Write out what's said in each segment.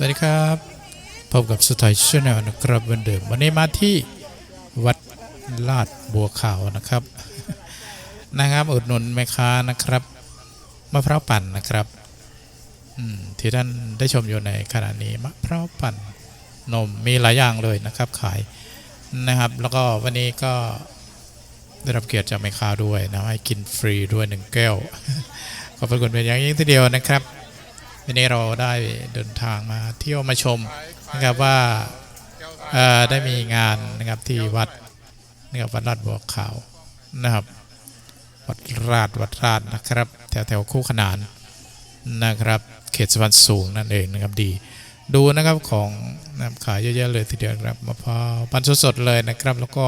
สวัสดีครับ พบกับสไตล์ชาแนลนะครับเหมือนเดิม วันนี้มาที่วัดลาดบัวขาวนะครับ นะครับอุดหนุนแม่ค้านะครับมะพร้าวปั่นนะครับที่ท่านได้ชมอยู่ในขณะนี้มะพร้าวปั่นนมมีหลายอย่างเลยนะครับขายนะครับ แล้วก็วันนี้ก็ได้รับเกียรติจากแม่ค้าด้วยนะให้กินฟรีด้วยหนึ่งแก้วขอบพระคุณเป็นอย่างยิ่งทีเดียวนะครับ วันนี้เราได้เดินทางมาเที่ยวมาชมนะครับว่าได้มีงานนะครับที่วัดนะครับวัดราชบัวขาวนะครับ วัดราชวัดราชนะครับ แถวแถวคู่ขนานนะครับ เขตสะพานสูงนั่นเองนะครับดี ดูนะครับของนะขายเยอะแยะเลยทีเดียวครับมะพร้าวปันสดๆเลยนะครับ แล้วก็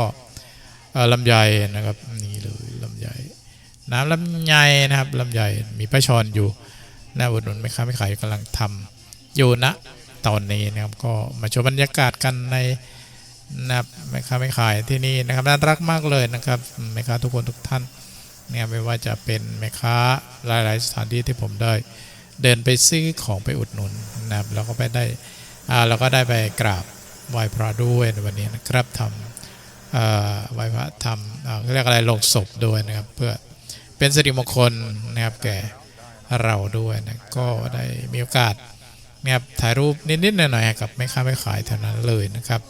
ลำไยนะครับนี่เลยลำไยน้ำลำไยนะครับลำไยมีป้าชอนอยู่ น่าอุดหนุนไหมค้าไม่ขายกำลังทำอยู่ณตอนนี้นะครับก็มาชมบรรยากาศกันในนะครับแม่ค้าไม่ขายที่นี่นะครับน่ารักมากเลยนะครับแม่ค้าทุกคนทุกท่านเนี่ยไม่ว่าจะเป็นแม่ค้าหลาย ๆ สถานที่ที่ผมได้ เดินไปซื้อของไปอุดหนุนนะครับแล้วก็ไปได้อ่าเราก็ได้ไปกราบไหว้พระด้วยในวันนี้นะครับทำเอ่อไหว้พระทำอ่าเขาเรียกอะไรลงศพด้วยนะครับ เพื่อเป็นสิริมงคลนะครับแก่ เราด้วยนะก็ได้มีโอกาสนะครับถ่ายรูปนิดๆหน่อยๆกับแม่ค้าไม่ขายเท่านั้นเลยนะครับ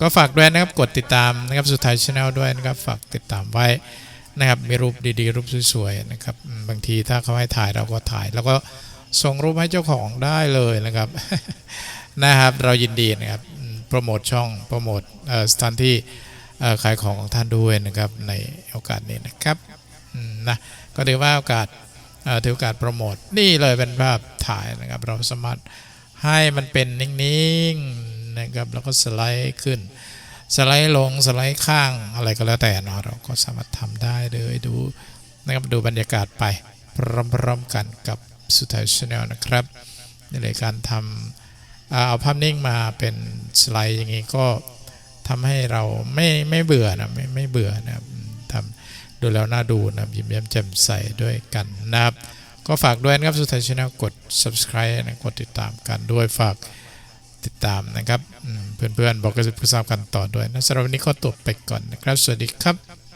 ก็ฝากด้วยนะครับกดติดตามนะครับสุดท้ายช anel ด้วยนะครับ ฝากติดตามไว้นะครับมีรูปดีๆ รูปสวยๆนะครับบางทีถ้าเขาให้ถ่ายเราก็ถ่าย แล้วก็ส่งรูปให้เจ้าของได้เลยนะครับนะครับ เรายินดีนะครับโปรโมทช่องโปรโมทสถานที่ขายของของท่านด้วยนะครับในโอกาสนี้นะครับนะก็ถือว่าโอกาส ถือโอกาสโปรโมทนี่เลยเป็นภาพถ่ายนะครับ เราสามารถให้มันเป็นนิ่งๆนะครับแล้วก็สไลด์ขึ้น สไลด์ลงสไลด์ข้างอะไรก็แล้วแต่เนาะเราก็สามารถทำได้เลยดูนะครับดูบรรยากาศไปพร้อมๆกันกับสุดท้ายชาแนลนะครับในเลยการทำเอาภาพนิ่งมาเป็นสไลด์อย่างนี้ก็ทำให้เราไม่ไม่เบื่อนะไม่ไม่เบื่อนะครับ ดูแล้วน่าดูนะครับยิ้มแย้มแจ่มใสด้วยกันนะครับ ก็ฝากด้วยนะครับสุดท้ายช anel กด subscribe นะกดติดตามกันด้วยฝากติดตามนะครับเพื่อนๆบอกกันทราบกันต่อด้วยนะสำหรับวันนี้ก็ตัวไปก่อนนะครับ สวัสดีครับ